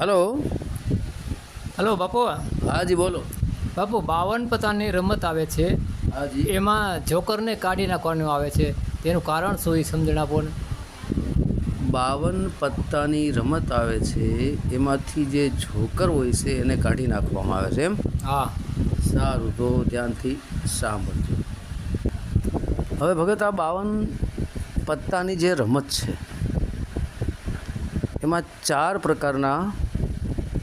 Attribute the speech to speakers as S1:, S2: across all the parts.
S1: Hello.
S2: Hello બાપુ.
S1: હાજી બોલો.
S2: બાપુ બાવન પત્તાની રમત આવે છે.
S1: હાજી
S2: એમાં જોકરને કાઢી નાખવાનું આવે છે. તેનું કારણ શું એ સમજણ આપો ને.
S1: બાવન પત્તાની રમત આવે છે. એમાંથી જે જોકર હોય છે એને કાઢી નાખવામાં આવે છે એમ?
S2: હા.
S1: સારું તો ધ્યાનથી સાંભળજો. હવે ભગત આ બાવન પત્તાની જે રમત છે એમાં ચાર પ્રકારના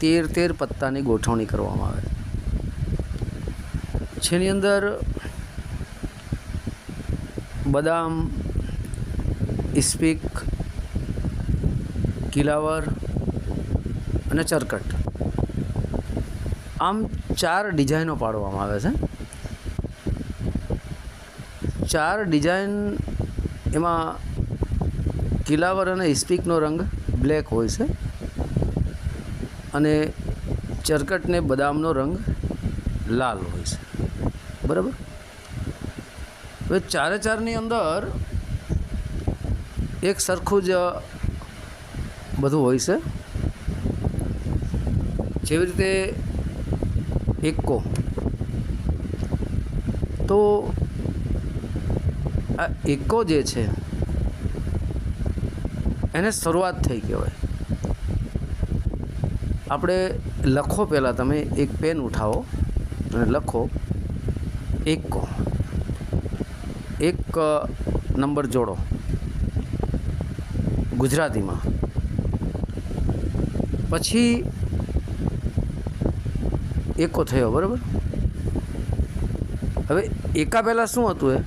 S1: તેર તેર પત્તાની ગોઠવણી કરવામાં આવે. જેની અંદર બદામ, ઇસ્પિક, કિલાવર અને ચરકટ. આમ ચાર ડિઝાઇનો પાડવામાં આવે છે. ચાર ડિઝાઇન એમાં કિલાવર અને ઇસ્પિકનો રંગ બ્લેક હોય છે. અને ચરકટને બદામનો રંગ લાલ હોય છે. બરાબર? હવે ચારે ચારની અંદર એક સરખું જ બધું હોય છે. જેવી રીતે એક્કો તો આ એક્કો જે છે, એને શરૂઆત થઈ કહેવાય આપણે લખો પહેલાં તમે એક પેન ઉઠાવો અને લખો એકો એક નંબર જોડો. ગુજરાતીમાં. પછી એકો થયો, બરાબર? હવે એકા પહેલાં શું હતું એ?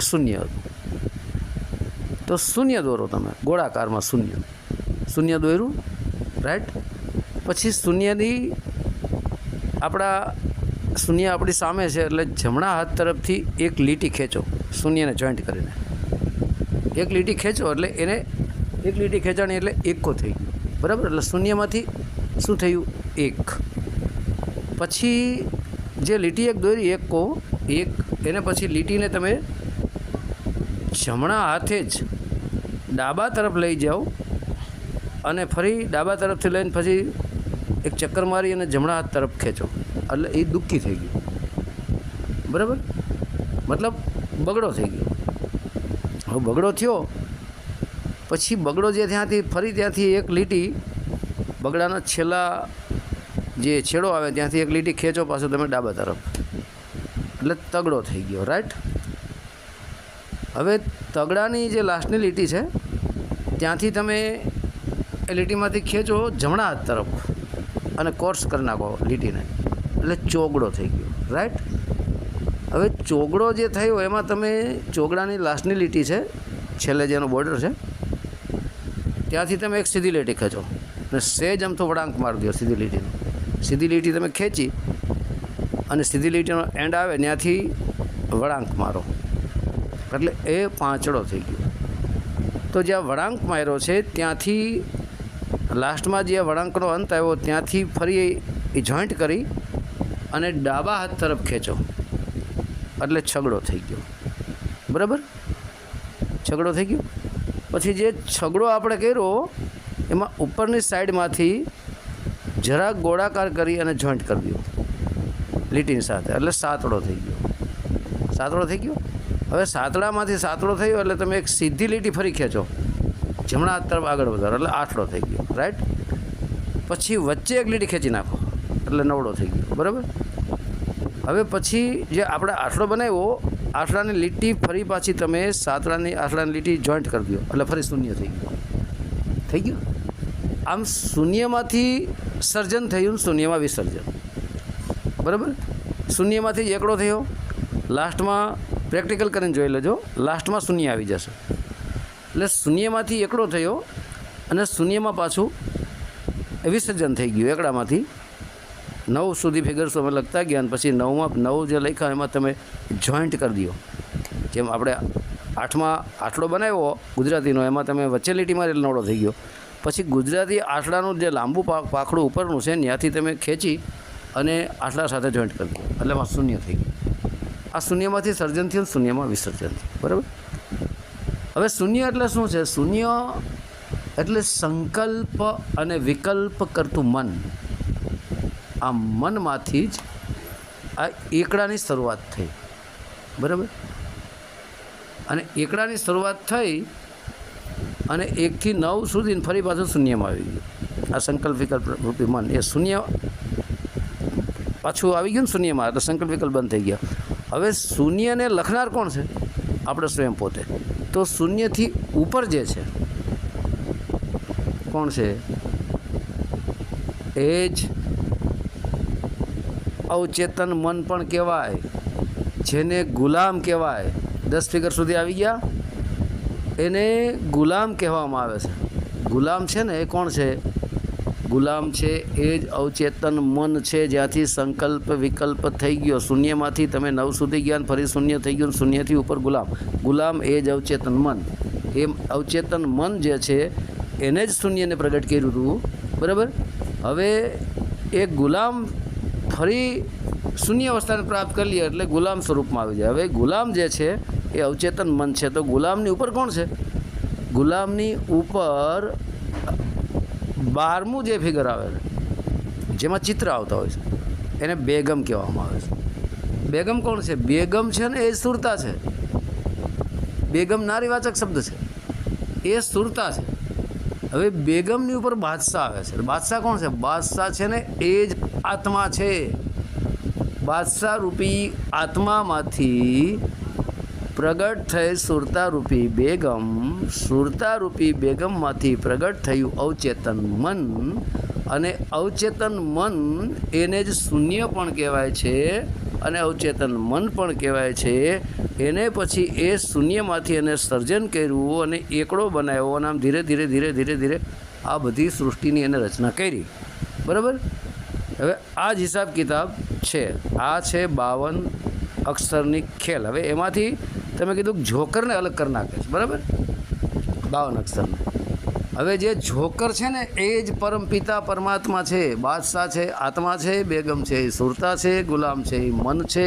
S1: શૂન્ય હતું. તો શૂન્ય દોરો તમે, ગોળાકારમાં શૂન્ય. શૂન્ય દોર્યું, રાઈટ? પછી શૂન્યની આપણા શૂન્ય આપણી સામે છે એટલે જમણા હાથ તરફથી એક લીટી ખેંચો, શૂન્યને જોઈન્ટ કરીને. એક લીટી ખેંચો એટલે એને એક લીટી ખેંચાણી એટલે એકો થઈ બરાબર? એટલે શૂન્યમાંથી શું થયું? એક. પછી જે લીટી એક દોરી, એક એક, એને પછી લીટીને તમે જમણા હાથે જ ડાબા તરફ લઈ જાઓ અને ફરી ડાબા તરફથી લઈને પછી એક ચક્કર મારી અને જમણા હાથ તરફ ખેંચો. એટલે એ દુઃખી થઈ ગયું. બરાબર? મતલબ બગડો થઈ ગયો. હવે બગડો થયો, પછી બગડો જે ત્યાંથી, ફરી ત્યાંથી એક લીટી બગડાના છેલ્લા જે છેડો આવે ત્યાંથી એક લીટી ખેંચો, પાછો તમે ડાબા તરફ. એટલે તગડો થઈ ગયો રાઈટ હવે તગડાની જે લાસ્ટની લીટી છે, ત્યાંથી તમે એ લીટીમાંથી ખેંચો જમણા હાથ તરફ. અને કોર્સ કરી નાખો લીટીને. એટલે ચોગડો થઈ ગયો. રાઈટ હવે ચોગડો જે થયો, એમાં તમે ચોગડાની લાસ્ટની લીટી છે, છેલ્લે જેનો બોર્ડર છે, ત્યાંથી તમે એક સીધી લીટી ખેંચો. અને સેજ અમથો વળાંક મારી દો સીધી લીટીનો. સીધી લીટી તમે ખેંચી અને સીધી લીટીનો એન્ડ આવે, ત્યાંથી વળાંક મારો. એટલે એ પાંચડો થઈ ગયો. તો જ્યાં વળાંક માર્યો છે, ત્યાંથી લાસ્ટમાં જે વળાંકનો અંત આવ્યો ત્યાંથી ફરી એ જોઈન્ટ કરી અને ડાબા હાથ તરફ ખેંચો એટલે છગડો થઈ ગયો. બરાબર? છગડો થઈ ગયો. પછી જે છગડો આપણે કર્યો, એમાં ઉપરની સાઈડમાંથી જરાક ગોળાકાર કરી અને જોઈન્ટ કરી દો લીટીની સાથે. એટલે સાતડો થઈ ગયો. સાતડો થઈ ગયો? હવે સાતડામાંથી સાતડો થયો એટલે તમે એક સીધી લીટી ફરી ખેંચો. જમણા તરફ આગળ વધારો, એટલે આઠડો થઈ ગયો રાઈટ પછી વચ્ચે એક લીટી ખેંચી નાખો, એટલે નવડો થઈ ગયો, બરાબર? હવે પછી જે આપણે આઠડો બનાવ્યો આઠડાની લીટી ફરી પાછી તમે સાતડાની આઠડાની લીટી જોઈન્ટ કરી દો, એટલે ફરી શૂન્ય થઈ ગયું. થઈ ગયું? આમ શૂન્યમાંથી સર્જન થયું શૂન્યમાં વિસર્જન. બરાબર? શૂન્યમાંથી એકડો થયો. લાસ્ટમાં પ્રેક્ટિકલ કરીને જોઈ લેજો. લાસ્ટમાં શૂન્ય આવી જશે. એટલે શૂન્યમાંથી એકડો થયો અને શૂન્યમાં પાછું વિસર્જન થઈ ગયું એકડામાંથી. નવ સુધી ફિગર્સ અમે લખતા ગયા અને પછી નવમાં, નવ જે લખ્યા એમાં તમે જોઈન્ટ કરી દો. જેમ આપણે આઠમાં આઠડો બનાવ્યો ગુજરાતીનો, એમાં તમે વચ્ચે લીટીમાં નવડો થઈ ગયો. પછી ગુજરાતી આઠડાનું જે લાંબુ પાખડું ઉપરનું છે, ત્યાંથી તમે ખેંચી અને આઠડા સાથે જોઈન્ટ કરી દો. એટલે એમાં શૂન્ય થઈ ગયું. આ શૂન્યમાંથી સર્જન થયું શૂન્યમાં વિસર્જન થયું. બરાબર? હવે શૂન્ય એટલે શું છે? શૂન્ય એટલે સંકલ્પ અને વિકલ્પ કરતું મન. આ મનમાંથી જ આ એકડાની શરૂઆત થઈ. બરાબર? અને એકડાની શરૂઆત થઈ અને એકથી નવ સુધી ફરી પાછું શૂન્યમાં આવી ગયું. આ સંકલ્પ વિકલ્પ રૂપી મન. એ શૂન્ય પાછું આવી ગયું ને શૂન્યમાં, એટલે સંકલ્પ વિકલ્પ બંધ થઈ ગયા. હવે શૂન્યને લખનાર કોણ છે? આપણે સ્વયં પોતે તો શૂન્યથી ઉપર જે છે, કોણ છે? એ જ અવચેતન મન પણ કહેવાય, જેને ગુલામ કહેવાય. દસ ફિગર સુધી આવી ગયા. એને ગુલામ કહેવામાં આવે છે. ગુલામ છે ને, એ કોણ છે? ગુલામ છે એ જ અવચેતન મન છે જ્યાંથી સંકલ્પ વિકલ્પ થઈ ગયો. શૂન્યમાંથી તમે નવ સુધી ગયા ફરી શૂન્ય થઈ ગયું શૂન્યથી ઉપર ગુલામ. ગુલામ એ જ અવચેતન મન. એ અવચેતન મન જે છે, એને જ શૂન્યને પ્રગટ કર્યું હતું. બરાબર? હવે એ ગુલામ ફરી શૂન્ય અવસ્થાને પ્રાપ્ત કરી લઈએ એટલે ગુલામ સ્વરૂપમાં આવી જાય. હવે ગુલામ જે છે, એ અવચેતન મન છે. તો ગુલામની ઉપર કોણ છે? ગુલામની ઉપર બારમું જે ફિગર આવે છે, જેમાં ચિત્ર આવતા હોય છે, એને બેગમ કહેવામાં આવે છે. બેગમ કોણ છે? બેગમ છે ને એ સુરતા છે. બેગમ નારીવાચક શબ્દ છે. એ સુરતા છે. હવે બેગમની ઉપર બાદશાહ આવે છે. બાદશાહ કોણ છે? બાદશાહ છે ને એ જ આત્મા છે. બાદશાહ રૂપી આત્મામાંથી પ્રગટ થઈ સુરતારૂપી બેગમ, સુરતારૂપી બેગમમાંથી પ્રગટ થયું અવચેતન મન. અને અવચેતન મન એને જ શૂન્ય પણ કહેવાય છે અને અવચેતન મન પણ કહેવાય છે. એને પછી એ શૂન્યમાંથી એને સર્જન કર્યું અને એકડો બનાવ્યો અને આમ ધીરે ધીરે ધીરે ધીરે ધીરે આ બધી સૃષ્ટિની એને રચના કરી. બરાબર? હવે આ જ હિસાબ કિતાબ છે. આ છે બાવન અક્ષરની ખેલ. હવે એમાંથી તમે કીધું જોકરને અલગ કરી નાખે છે, બરાબર? બાવન અક્ષરને. હવે જે જોકર છે ને, એ જ પરમપિતા પરમાત્મા છે, બાદશાહ છે, આત્મા છે, બેગમ છે, એ સુરતા છે, ગુલામ છે, એ મન છે.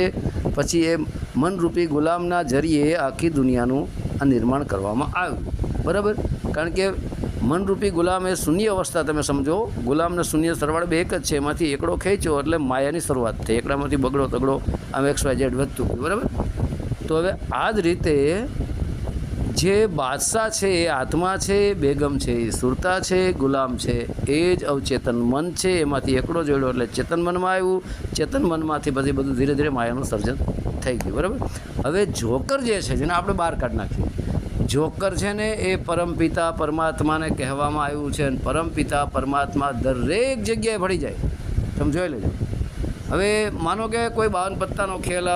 S1: પછી એ મનરૂપી ગુલામના જરીએ આખી દુનિયાનું આ નિર્માણ કરવામાં આવ્યું, બરાબર? કારણ કે મનરૂપી ગુલામ એ શૂન્ય અવસ્થા, તમે સમજો, ગુલામને શૂન્ય સરવાળ બે એક જ છે, એમાંથી એકડો ખેંચ્યો એટલે માયાની શરૂઆત થઈ, એકડામાંથી બગડો, તગડો, આમ એક્સ વાય ઝેડ વધતું બરાબર? તો હવે આ જ રીતે જે બાદશાહ છે, એ આત્મા છે, બેગમ છે, એ સુરતા છે, ગુલામ છે, એ જ અવચેતન મન છે. એમાંથી એકડો જોડ્યો એટલે ચેતન મનમાં આવ્યું. ચેતન મનમાંથી પછી બધું ધીરે ધીરે માયાનું સર્જન થઈ ગયું. બરાબર? હવે જોકર જે છે, જેને આપણે બહાર કાઢી નાખીએ. જોકર છે ને, એ પરમપિતા પરમાત્માને કહેવામાં આવ્યું છે અને પરમપિતા પરમાત્મા દરેક જગ્યાએ ભળી જાય. તમે જોઈ લેજો. હવે માનો કે કોઈ બાવન પત્તાનો ખેલ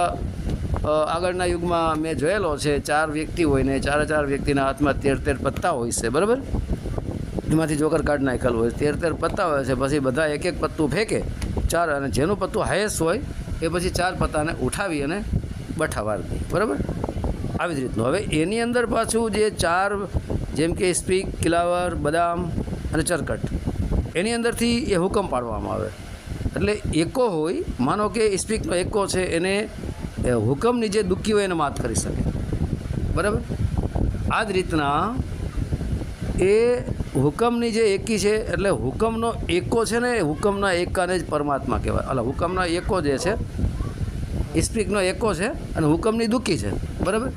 S1: આગળના યુગમાં મેં જોયેલો છે, ચાર વ્યક્તિ હોય ને ચારે ચાર વ્યક્તિના હાથમાં તેર તેર પત્તા હોય છે, બરાબર? એમાંથી જોકર કાર્ડ નાખેલું હોય, તેર તેર પત્તા હોય છે, પછી બધા એક એક પત્તું ફેંકે, ચાર અને જેનું પત્તું હાઈએસ્ટ હોય, એ પછી ચાર પત્તાને ઉઠાવી અને બઠાવાર દે, બરાબર? આવી જ રીતનું. હવે એની અંદર પાછું જે ચાર, જેમ કે સ્પીક, કિલાવર, બદામ અને ચરકટ, એની અંદરથી એ હુકમ પાડવામાં આવે. એટલે એકો હોય, માનો કે સ્પીકનો એકો છે, એને એ હુકમની જે દુઃખી હોય એને માત કરી શકે. બરાબર? આ જ રીતના એ હુકમની જે એકી છે, એટલે હુકમનો એકો છે ને એ હુકમના એકાને જ પરમાત્મા કહેવાય. એટલે હુકમના એકો જે છે ઇસ્પિકનો એકો છે અને હુકમની દુઃખી છે. બરાબર?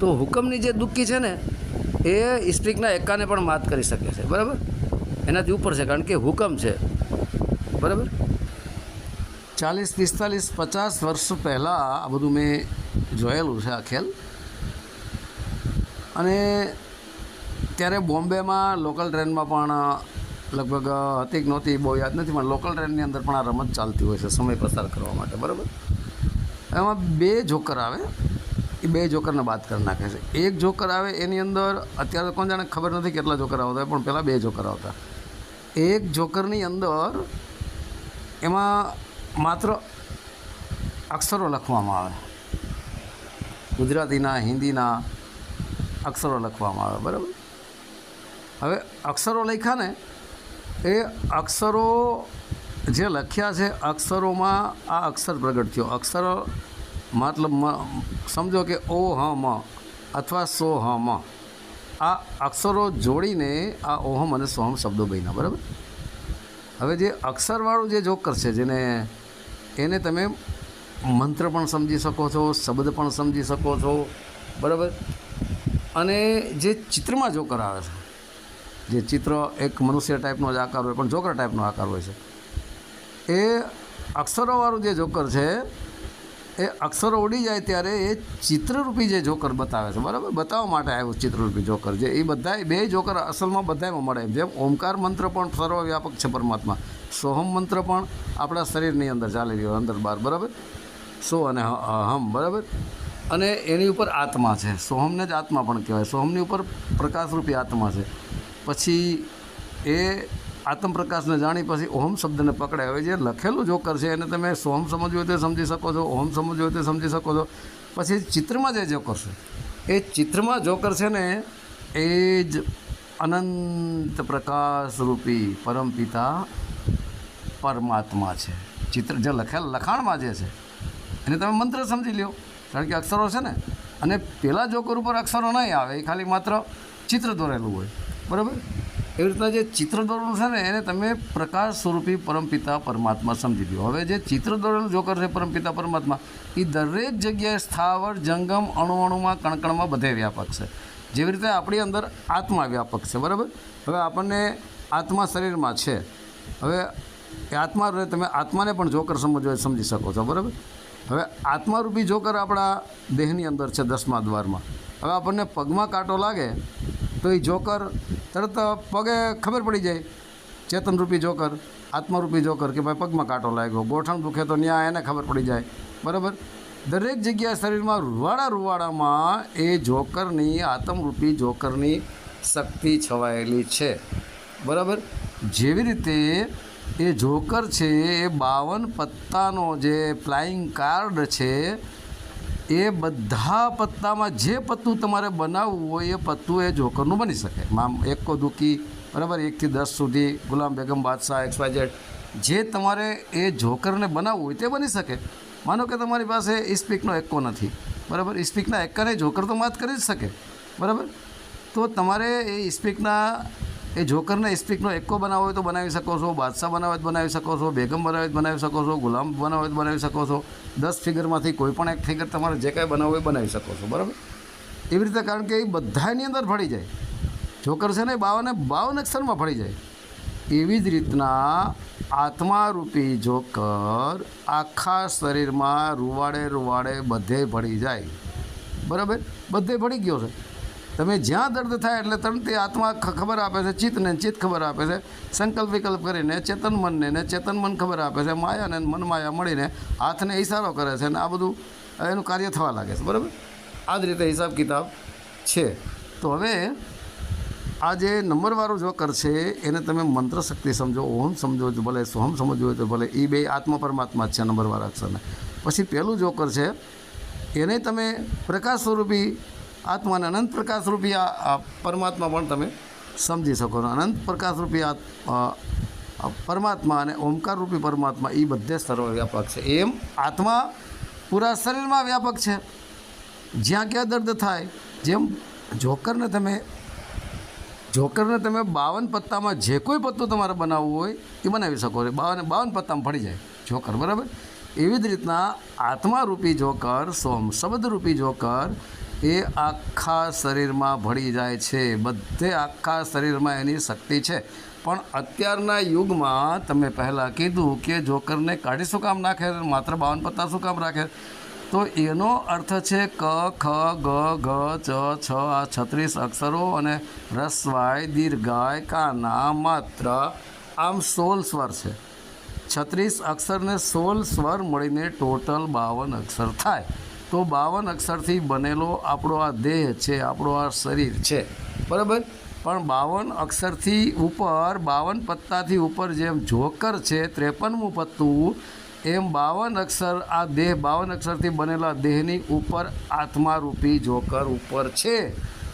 S1: તો હુકમની જે દુઃખી છે ને, એ ઇસ્પિકના એકાને પણ માત કરી શકે છે. બરાબર? એનાથી ઉપર છે, કારણ કે હુકમ છે. બરાબર? ચાલીસ, પિસ્તાલીસ, પચાસ વર્ષ પહેલાં આ બધું મેં જોયેલું છે, આ ખેલ. અને ત્યારે બોમ્બેમાં લોકલ ટ્રેનમાં પણ લગભગ હતી કે નહોતી, બહુ યાદ નથી, પણ લોકલ ટ્રેનની અંદર પણ આ રમત ચાલતી હોય છે, સમય પસાર કરવા માટે, બરાબર? એમાં બે જોકર આવે, એ બે જોકરને બાદ કરી નાખે છે. એક જોકર આવે એની અંદર, અત્યારે કોણ જાણે ખબર નથી કેટલા જોકર આવતા પણ પહેલાં બે જોકર આવતા. એક જોકરની અંદર એમાં માત્ર અક્ષરો લખવામાં આવે. ગુજરાતીના, હિન્દીના અક્ષરો લખવામાં આવે, બરાબર? હવે અક્ષરો લખ્યા ને, એ અક્ષરો જે લખ્યા છે, અક્ષરોમાં આ અક્ષર પ્રગટ થયો. અક્ષરો મતલબ સમજો કે ઓ, હ, મ અથવા સો, હ, મ. આ અક્ષરો જોડીને આ ઓહમ અને સોહમ શબ્દો બન્યા, બરાબર? હવે જે અક્ષરવાળું જે જોકર છે, જેને એને તમે મંત્ર પણ સમજી શકો છો, શબ્દ પણ સમજી શકો છો, બરાબર? અને જે ચિત્રમાં જોકર આવે છે, જે ચિત્ર એક મનુષ્ય ટાઈપનો જ આકાર હોય, પણ જોકર ટાઈપનો આકાર હોય છે, એ અક્ષરોવાળું જે જોકર છે, એ અક્ષરો ઉડી જાય ત્યારે એ ચિત્રરૂપી જે જોકર બતાવે છે, બરાબર? બતાવવા માટે આવ્યું ચિત્રરૂપી જોકર, જે એ બધા બે જોકર અસલમાં બધામાં મળે જેમ ઓમકાર મંત્ર પણ સર્વવ્યાપક છે પરમાત્મા સોહમ મંત્ર પણ આપણા શરીરની અંદર ચાલી રહ્યો, અંદર બહાર બરાબર? સો અને હમ, બરાબર? અને એની ઉપર આત્મા છે. સોહમને જ આત્મા પણ કહેવાય. સોહમની ઉપર પ્રકાશરૂપી આત્મા છે. પછી એ આત્મ પ્રકાશને જાણી પછી ઓમ શબ્દને પકડે. હવે જે લખેલું જોકર છે, એને તમે સોહમ સમજવું તો સમજી શકો છો ઓમ સમજવું તો સમજી શકો છો. પછી ચિત્રમાં જે જોકર છે, એ ચિત્રમાં જોકર છે ને, એ જ અનંત પ્રકાશરૂપી પરમપિતા પરમાત્મા છે. ચિત્ર જે લખેલ લખાણમાં જે છે. એને તમે મંત્ર સમજી લ્યો. કારણ કે અક્ષરો છે ને, અને પેલા જોકર ઉપર અક્ષરો નહીં આવે, એ ખાલી માત્ર ચિત્ર દોરેલું હોય. બરાબર? એવી રીતના જે ચિત્ર દોરેલું છે ને, એને તમે પ્રકાશ સ્વરૂપી પરમપિતા પરમાત્મા સમજી લો હવે જે ચિત્ર દોરેલું જોકર છે પરમપિતા પરમાત્મા એ દરેક જગ્યાએ સ્થાવર, જંગમ, અણુ અણુમાં, કણકણમાં બધે વ્યાપક છે. જેવી રીતે આપણી અંદર આત્મા વ્યાપક છે. બરાબર? હવે આપણને આત્મા શરીરમાં છે. હવે એ આત્મા રહે તમે આત્માને પણ જોકર સમજવા સમજી શકો છો, બરાબર? હવે આત્મારૂપી જોકર આપણા દેહની અંદર છે દસમા દ્વારમાં. હવે આપણને પગમાં કાંટો લાગે તો એ જોકર તરત પગે ખબર પડી જાય, ચેતનરૂપી જોકર, આત્મારૂપી જોકર કે ભાઈ પગમાં કાંટો લાગ્યો, ગોઠણ દુખે તો ન્યા એને ખબર પડી જાય, બરાબર? દરેક જગ્યાએ શરીરમાં રૂવાડા રૂવાડામાં એ જોકરની, આત્મરૂપી જોકરની શક્તિ છવાયેલી છે, બરાબર? જેવી રીતે એ જોકર છે, એ બાવન પત્તાનો જે ફ્લાઇંગ કાર્ડ છે, એ બધા પત્તામાં જે પત્તું તમારે બનાવવું હોય એ પત્તું એ જોકરનું બની શકે. મામ એકો દુકી બરાબર એકથી દસ સુધી ગુલામ બેગમ બાદશાહ એક્સ ઝેડ જે તમારે એ જોકરને બનાવવું હોય તે બની શકે. માનો કે તમારી પાસે ઇસ્પીકનો એક્કો નથી. બરાબર? ઇસ્પીકના એક્કાને જોકર તો માત કરી જ શકે. બરાબર? તો તમારે એ ઇસ્પીકના એ જોકરને સ્પીકનો એક્કો બનાવો હોય તો બનાવી શકો છો, બાદશાહ બનાવે તો બનાવી શકો છો, બેગમ બનાવે તો બનાવી શકો છો, ગુલામ બનાવે તો બનાવી શકો છો, દસ ફિગરમાંથી કોઈ પણ એક ફિગર તમારે જે કાંઈ બનાવવું હોય એ બનાવી શકો છો, બરાબર? એવી રીતે કારણ કે એ બધાની અંદર ફળી જાય. જોકર છે ને બાવને બાવન અક્ષરમાં ફળી જાય. એવી જ રીતના આત્મારૂપી જોકર આખા શરીરમાં રૂવાડે રૂવાડે બધે ભળી જાય. બરાબર? બધે ભળી ગયો છે. તમે જ્યાં દર્દ થાય એટલે તરત તે આત્મા ખબર આપે છે, ચિત્તને ચિત્ત ખબર આપે છે. સંકલ્પ વિકલ્પ કરીને ચેતન મનને ને ચેતન મન ખબર આપે છે માયાને મન માયા મળીને હાથને ઈશારો કરે છે અને આ બધું એનું કાર્ય થવા લાગે છે, બરાબર? આ જ રીતે હિસાબ કિતાબ છે. તો હવે આ જે નંબરવાળું જોકર છે, એને તમે મંત્ર શક્તિ સમજો ઓમ સમજો તો ભલે સોહમ સમજવું તો ભલે એ બે આત્મા પરમાત્મા છે નંબરવાળા અક્ષરને. પછી પહેલું જોકર છે, એને તમે પ્રકાશ સ્વરૂપી આત્માને અનંત પ્રકાશ રૂપી આ પરમાત્મા પણ તમે સમજી શકો છો. અનંત પ્રકાશ રૂપી આ પરમાત્મા અને ઓમકાર રૂપી પરમાત્મા એ બધે સર્વવ્યાપક છે. એમ આત્મા પૂરા શરીરમાં વ્યાપક છે. જ્યાં ક્યાં દર્દ થાય, જેમ જોકરને તમે જોકરને તમે બાવન પત્તામાં જે કોઈ પત્તું તમારે બનાવવું હોય, એ બનાવી શકો છો. બાવન બાવન પત્તામાં ફળી જાય જોકર, બરાબર? એવી જ રીતના આત્મારૂપી જોકર, સોમ શબ્દરૂપી જોકર એ આખા શરીરમાં ભળી જાય છે. બધે આખા શરીરમાં એની શક્તિ છે. પણ અત્યારના યુગમાં તમે પહેલાં કીધું કે જોકરને કાઢી શું કામ નાખે? માત્ર બાવન પત્તા શું કામ રાખે? તો એનો અર્થ છે ક, ખ, ગ, ઘ ચ છ, આ છત્રીસ અક્ષરો અને રસ્વાય દીર્ઘાય કાના, માત્ર આમ સોળ સ્વર છે. છત્રીસ અક્ષરને સોળ સ્વર મળીને ટોટલ બાવન અક્ષર થાય. તો બાવન અક્ષરથી બનેલો આપણો આ દેહ છે, આપણો આ શરીર છે. બરાબર? પણ બાવન અક્ષરથી ઉપર, બાવન પત્તાથી ઉપર જેમ જોકર છે, ત્રેપનમું પત્તું, એમ બાવન અક્ષર આ દેહ, બાવન અક્ષરથી બનેલા દેહની ઉપર આત્મારૂપી જોકર ઉપર છે.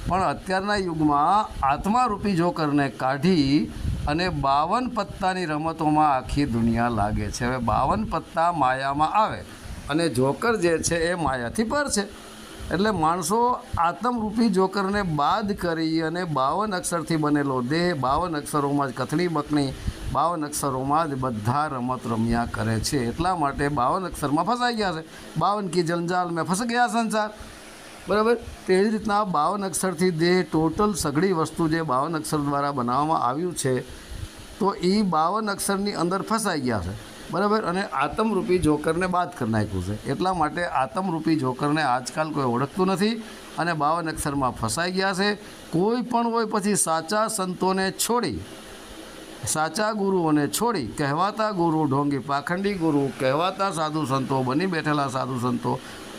S1: પણ અત્યારના યુગમાં આત્મારૂપી જોકરને કાઢી અને બાવન પત્તાની રમતોમાં આખી દુનિયા લાગે છે. હવે બાવન પત્તા માયામાં આવે. અને જોકર જે છે એ માયાથી પર છે. એટલે માણસો આત્મરૂપી જોકરને બાદ કરી અને બાવન અક્ષરથી બનેલો દેહ, બાવન અક્ષરોમાં જ કથણી બકણી, બાવન અક્ષરોમાં જ બધા રમત રમ્યા કરે છે. એટલા માટે બાવન અક્ષરમાં ફસાઈ ગયા છે. બાવન કી જંજાલ મેં ફસ ગયા સંસાર. બરાબર? તે જ રીતના બાવન અક્ષરથી દેહ ટોટલ સઘળી વસ્તુ જે બાવન અક્ષર દ્વારા બનાવવામાં આવ્યું છે, તો એ બાવન અક્ષરની અંદર ફસાઈ ગયા છે. બરાબર? અને આતમરૂપી જોકરને બાદ કરી નાખ્યું છે. એટલા માટે આતમરૂપી જોકરને આજકાલ કોઈ ઓળખતું નથી અને બાવન અક્ષરમાં ફસાઈ ગયા છે. કોઈ પણ હોય પછી સાચા સંતોને છોડી, સાચા ગુરુઓને છોડી કહેવાતા ગુરુ ઢોંગી પાખંડી ગુરુ, કહેવાતા સાધુ સંતો, બની બેઠેલા સાધુ સંતો,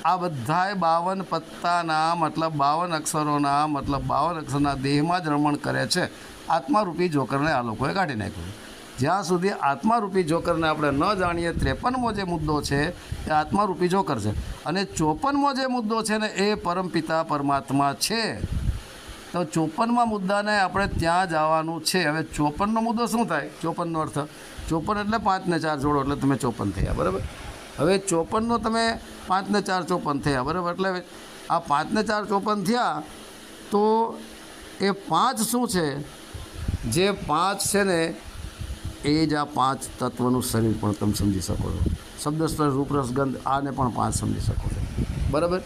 S1: આ બધાય બાવન પત્તાના મતલબ બાવન અક્ષરોના મતલબ બાવન અક્ષરના દેહમાં જ રમણ કરે છે. આત્મારૂપી જોકરને આ લોકોએ કાઢી નાખ્યું જ્યાં સુધી આત્મારૂપી જોકરને આપણે ન જાણીએ, ત્રેપનમો જે મુદ્દો છે, એ આત્મારૂપી જોકર છે. અને ચોપનમો જે મુદ્દો છે ને, એ પરમપિતા પરમાત્મા છે. તો ચોપનમાં મુદ્દાને આપણે ત્યાં જવાનું છે. હવે ચોપનનો મુદ્દો શું થાય? ચોપનનો અર્થ. ચોપન એટલે પાંચને ચાર જોડો, એટલે તમે ચોપન થયા, બરાબર? હવે ચોપનનો તમે પાંચને ચાર ચોપન થયા, બરાબર? એટલે આ પાંચને ચાર ચોપન થયા, તો એ પાંચ શું છે? જે પાંચ છે ને એ જ આ પાંચ તત્વનું શરીર પણ તમે સમજી શકો છો. શબ્દ સ્પર્શ રૂપરસ, ગંધ, આને પણ પાંચ સમજી શકો છો. બરાબર?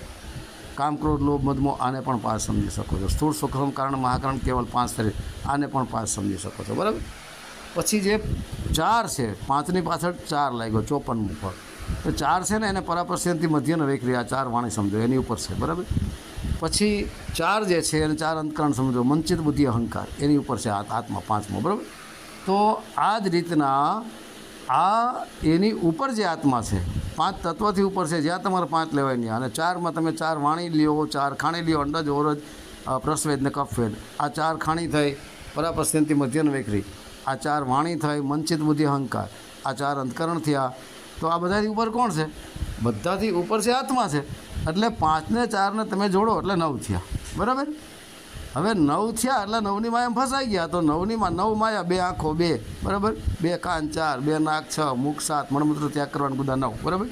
S1: કામક્રોધ લોભ મધમો આને પણ પાંચ સમજી શકો છો. સ્થૂળ સુખમ કારણ, મહાકારણ કેવલ પાંચ શરીર, આને પણ પાંચ સમજી શકો છો. બરાબર? પછી જે ચાર છે, પાંચની પાછળ ચાર લાગ્યો, ચોપનમું પર તો ચાર છે ને, એને પરાપરસ્યંતી મધ્યને વેકરી આ ચાર વાણી સમજો, એની ઉપર છે, બરાબર? પછી ચાર જે છે, એને ચાર અંતકરણ સમજો, મંચિત બુદ્ધિ, અહંકાર, એની ઉપર છે આત્મા પાંચમો, બરાબર? તો આ જ રીતના આ એની ઉપર જે આત્મા છે, પાંચ તત્વથી ઉપર છે, જ્યાં તમારે પાંચ લેવાય નહીં. અને ચારમાં તમે ચાર વાણી લ્યો, ચાર ખાણી લ્યો, અંડજ, ઓરજ પ્રસ્વેદ ને કફવેદ આ ચાર ખાણી થઈ પરાપસ્યંતી મધ્યન વેકરી આ ચાર વાણી થઈ મંચિત બુદ્ધિ, અહંકાર. આ ચાર અંતકરણ થયા. તો આ બધાથી ઉપર કોણ છે? બધાથી ઉપર છે આત્મા છે. એટલે પાંચને ચારને તમે જોડો, એટલે નવ થયા. બરાબર? હવે નવ થયા એટલે નવની માયા ફસાઈ ગયા. તો નવની માં નવ માયા, બે આંખો, બે. બરાબર? બે કાન, ચાર, બે નાક, છ, મુખ, સાત, મણમૂત્ર ત્યાગ કરવાનું ગુદા નવ. બરાબર?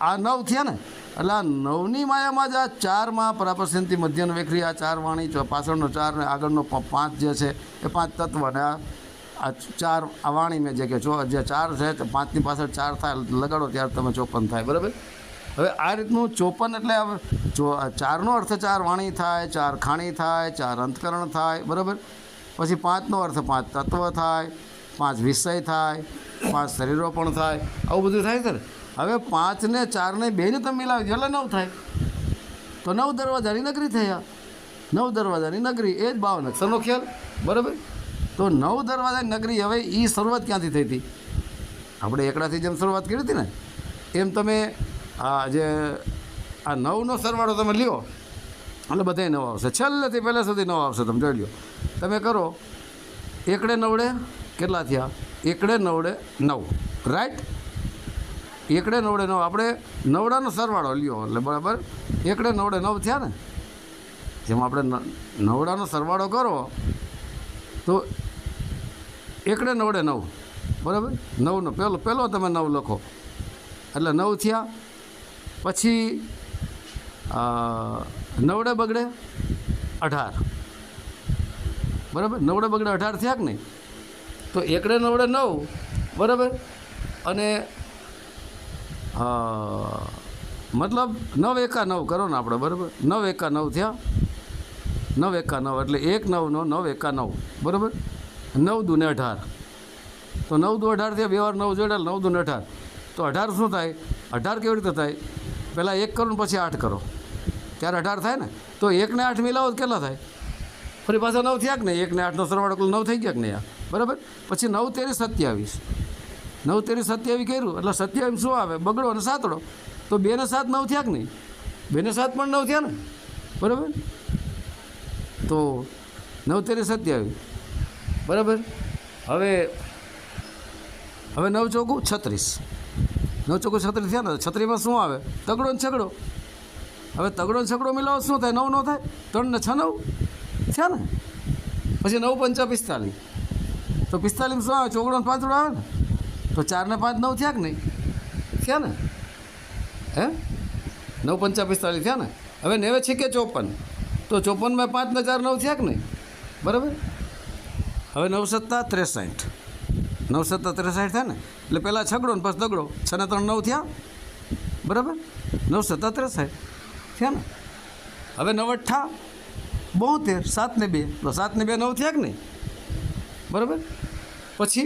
S1: આ નવ થયા ને, એટલે આ નવની માયામાં જ આ ચારમાં પરાપરસિંતી મધ્યનો વેખરી, આ ચાર વાણી પાછળનો ચાર ને આગળનો પાંચ જે છે, એ પાંચ તત્વ ને આ આ ચાર, આ વાણી મેં જે કે જો, જે ચાર છે પાંચની પાછળ ચાર થાય, લગાડો, ત્યારે તમે ચોપન થાય. બરાબર? હવે આ રીતનું ચોપન એટલે ચારનો અર્થ ચાર વાણી થાય, ચાર ખાણી થાય, ચાર અંતકરણ થાય, બરાબર? પછી પાંચનો અર્થ પાંચ તત્વ થાય, પાંચ વિષય થાય, પાંચ શરીરો પણ થાય, આવું બધું થાય છે ને? હવે પાંચને ચારને બેને તમે મિલાવી દો એટલે નવ થાય. તો નવ દરવાજાની નગરી થયા. નવ દરવાજાની નગરી, એ જ ભાવ નક્ષરનો ખ્યાલ? બરાબર? તો નવ દરવાજાની નગરી હવે એ શરૂઆત ક્યાંથી થઈ હતી? આપણે એકડાથી જેમ શરૂઆત કરી હતી ને, એમ તમે આ જે આ નવનો સરવાળો તમે લ્યો. એટલે બધાય નવો આવશે. છેલ્લેથી પહેલાં સુધી નવો આવશે તમે જોઈ લ્યો. તમે કરો, એકડે નવડે કેટલા થયા? એકડે નવડે નવ. રાઈટ એકડે નવડે નવ. આપણે નવડાનો સરવાળો લ્યો. એટલે બરાબર? એકડે નવડે નવ થયા ને? જેમાં આપણે નવડાનો સરવાળો કરો, તો એકડે નવડે નવ. બરાબર? નવનો. પહેલો પહેલો તમે નવ લખો. એટલે નવ થયા. પછી નવડે બગડે અઢાર. બરાબર? નવડે બગડે અઢાર થયા કે નહીં? તો એકડે નવડે નવ, બરાબર? અને મતલબ નવ એકા નવ કરો ને આપણે, બરાબર? નવ એકા નવ થયા. નવ એકા નવ એટલે એક નવનો નવ એકા નવ, બરાબર? નવ દુને અઢાર. તો નવ દુ અઢાર થયા, બે વાર નવ જોડે નવ દૂને અઢાર. તો અઢાર શું થાય? અઢાર કેવી રીતે થાય? પહેલાં એક કરો ને પછી આઠ કરો. ત્યારે અઢાર થાય ને? તો એકને આઠ મિલાવો કેટલા થાય? ફરી પાછા નવ થયા કે નહીં? એકને આઠનો સરવાળો કુલ નવ થઈ ગયા કે નહીં આ? બરાબર? પછી નવ તેરી સત્યાવીસ. નવ તેરી સત્યાવીસ કર્યું, એટલે સત્યાવીસ શું આવે? બગડો અને સાતડો. તો બે ને સાત નવ થયા કે નહીં? બે ને સાત પણ નવ થયા ને? બરાબર? તો નવ તેરી સત્યાવીસ. બરાબર? હવે હવે નવ ચોકું છત્રીસ. નવ ચોકું છત્રી થયા ને છત્રીમાં શું આવે? તગડો ને છગડો. હવે તગડો ને છગડો મિલાવો, શું થાય? નવ નો થાય? ત્રણ ને છ નવ? થયા ને? પછી નવ પંચા પિસ્તાલીસ. તો પિસ્તાલીસ શું આવે? ચોગડો ને પાંચડો આવે ને? તો ચાર ને પાંચ નવ થયા કે નહીં? થયા ને? હે? નવ પંચા પિસ્તાલીસ થયા ને? હવે નેવે છે કે ચોપન. તો ચોપનમાં પાંચ ને ચાર નવ થયા કે નહીં? બરાબર? હવે નવ સત્તા ત્રેસાઠ. નવ સત્તા ત્રેસાઠ થાય ને? એટલે પહેલાં છગડો ને પછી દગડો. છ ને ત્રણ નવ થયા. બરાબર? નવ સત્તા સાહેબ થયા. ને? હવે નવ અઠ્ઠા બોતેર, સાત ને બે. તો સાત ને બે નવ થયા કે નહીં? બરાબર? પછી?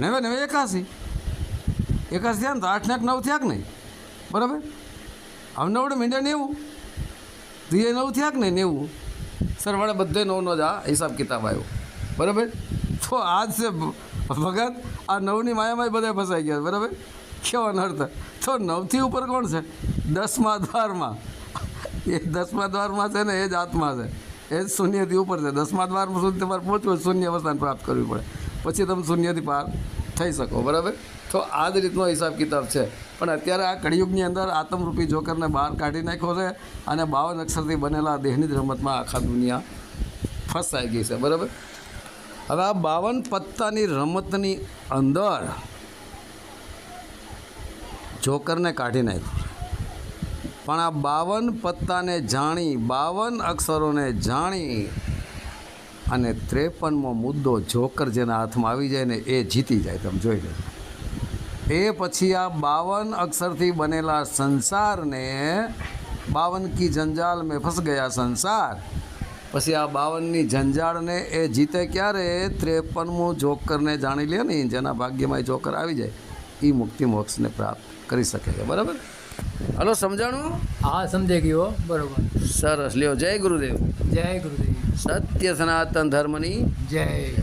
S1: નેવે નેવે એકાસી. એકાસી થયા ને તો આઠ ને નવ થયા કે નહીં? બરાબર? હવે નવડે મીંડા નેવું. તો એ નવ થયા કે નહીં નેવું? સરવાળે બધે નવનો જ આ હિસાબ કિતાબ આવ્યો. બરાબર? તો આજ છે ભગત, આ નવની માયામાં બધા ફસાઈ ગયા બરાબર? કેવાનો અર્થ તો નવથી ઉપર કોણ છે? દસમા દ્વારમાં. એ દસમા દ્વારમાં છે ને, એ જ આત્મા છે. એ જ શૂન્યથી ઉપર છે. દસમા દ્વારમાં સુધી તમારે પહોંચવું શૂન્ય અવસ્થાને પ્રાપ્ત કરવી પડે. પછી તમે શૂન્યથી પાર થઈ શકો, બરાબર? તો આ જ રીતનો હિસાબ કિતાબ છે. પણ અત્યારે આ કળિયુગની અંદર આત્મરૂપી જોકરને બહાર કાઢી નાખ્યો છે અને બાવન અક્ષરથી બનેલા દેહની જ રમતમાં આખા દુનિયા ફસાઈ ગઈ છે, બરાબર? હવે આ બાવન પત્તાની રમતની અંદર જોકરને કાઢી નાખ્યું. પણ આ બાવન પત્તાને જાણી, બાવન અક્ષરોને જાણી અને ત્રેપનમો મુદ્દો જોકર જેના હાથમાં આવી જાય ને એ જીતી જાય, તમે જોઈ લો. એ પછી આ બાવન અક્ષરથી બનેલા સંસારને, બાવન કી જંજાલ મેં ફસ ગયા સંસાર પછી આ બાવનની જંજાળને એ જીતે ક્યારે? ત્રેપનમું જોકરને જાણી લે ને જેના ભાગ્યમાં એ જોકર આવી જાય એ મુક્તિ મોક્ષને પ્રાપ્ત કરી શકે છે. બરાબર? હલો સમજાણું?
S2: હા સમજાઈ ગયો બરોબર.
S1: સરસ. લ્યો જય ગુરુદેવ.
S2: જય ગુરુદેવ.
S1: સત્ય સનાતન ધર્મની
S2: જય.